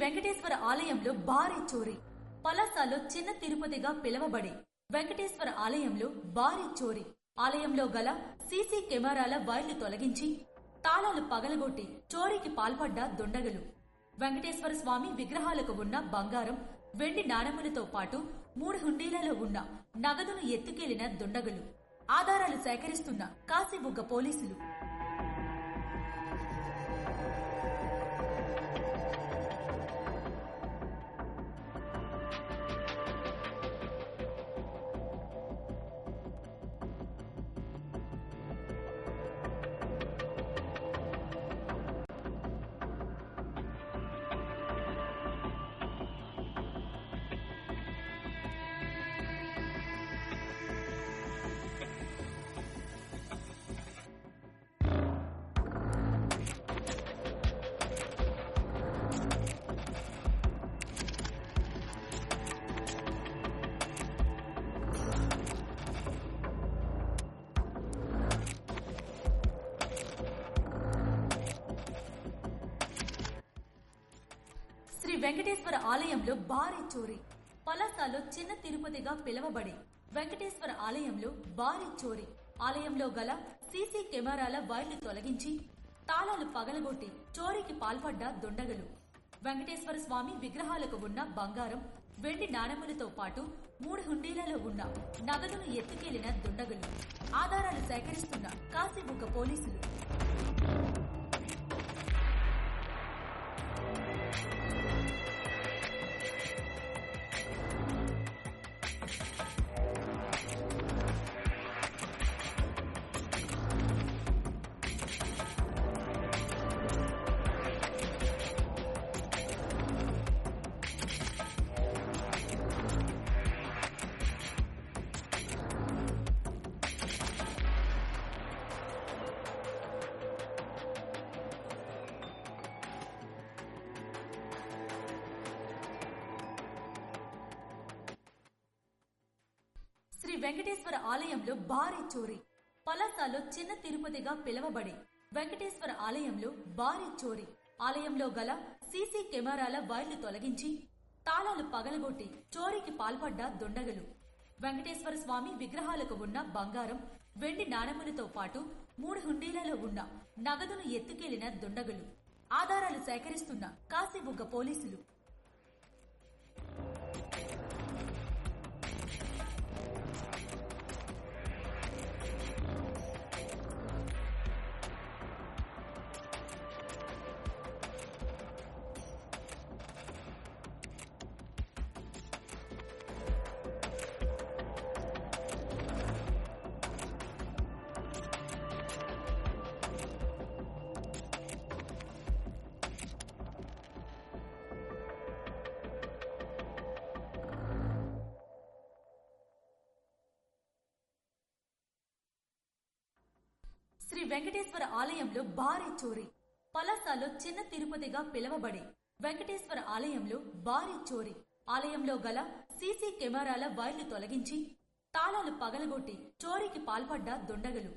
వెంకటేశ్వర ఆలయంలో భారీ చోరీ. పలాసాలో చిన్న తిరుపతిగా పిలవబడే వెంకటేశ్వర ఆలయంలో భారీ చోరీ. ఆలయంలో గల సీసీ కెమెరాల వైర్లు తొలగించి తాళాలు పగలగొట్టి చోరీకి పాల్పడ్డ దుండగులు. వెంకటేశ్వర స్వామి విగ్రహాలకు ఉన్న బంగారం వెండి నాణములతో పాటు మూడు హుండీలలో ఉన్న నగదును ఎత్తుకెళ్ళిన దుండగులు. ఆధారాలు సేకరిస్తున్న కాశీబుగ్గ పోలీసులు. వెంకటేశ్వర ఆలయంలో భారీ చోరీ. పలాసాలో చిన్న తిరుపతిగా పిలవబడే వెంకటేశ్వర ఆలయంలో భారీ చోరీ. ఆలయంలో గల సీసీ కెమెరాల వైర్లు తొలగించి తాళాలు పగలగొట్టి చోరీకి పాల్పడ్డ దుండగలు. వెంకటేశ్వర స్వామి విగ్రహాలకు ఉన్న బంగారం వెండి నాణెములతో పాటు మూడు హుండీలలో ఉన్న నగదును ఎత్తుకెళ్ళిన దుండగులు. ఆధారాలు సేకరిస్తున్న కాశీబుగ్గ పోలీసులు. వెంకటేశ్వర ఆలయంలో భారీ చోరీ. పలాసాలో చిన్న తిరుపతిగా పిలవబడే వెంకటేశ్వర ఆలయంలో భారీ చోరీ. ఆలయంలో గల సీసీ కెమెరాల వైర్లు తొలగించి తాళాలు పగలగొట్టి చోరీకి పాల్పడ్డ దుండగలు. వెంకటేశ్వర స్వామి విగ్రహాలకు ఉన్న బంగారం వెండి నాణములతో పాటు మూడు హుండీలలో ఉన్న నగదును ఎత్తుకెళ్ళిన దుండగులు. ఆధారాలు సేకరిస్తున్న కాశీబుగ్గ పోలీసులు. వెంకటేశ్వర ఆలయంలో భారీ చోరీ. పలాసాలో చిన్న తిరుపతిగా పిలవబడే వెంకటేశ్వర ఆలయంలో భారీ చోరీ. ఆలయంలో గల సీసీ కెమెరాల వైర్లు తొలగించి తాళాలు పగలగొట్టి చోరీకి పాల్పడ్డ దుండగలు.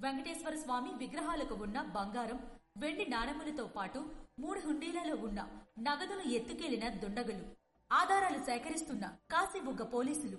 వెంకటేశ్వర స్వామి విగ్రహాలకు ఉన్న బంగారం వెండి నాణెములతో పాటు మూడు హుండీలలో ఉన్న నగదును ఎత్తుకెళ్ళిన దుండగులు. ఆధారాలు సేకరిస్తున్న కాశీబుగ్గ పోలీసులు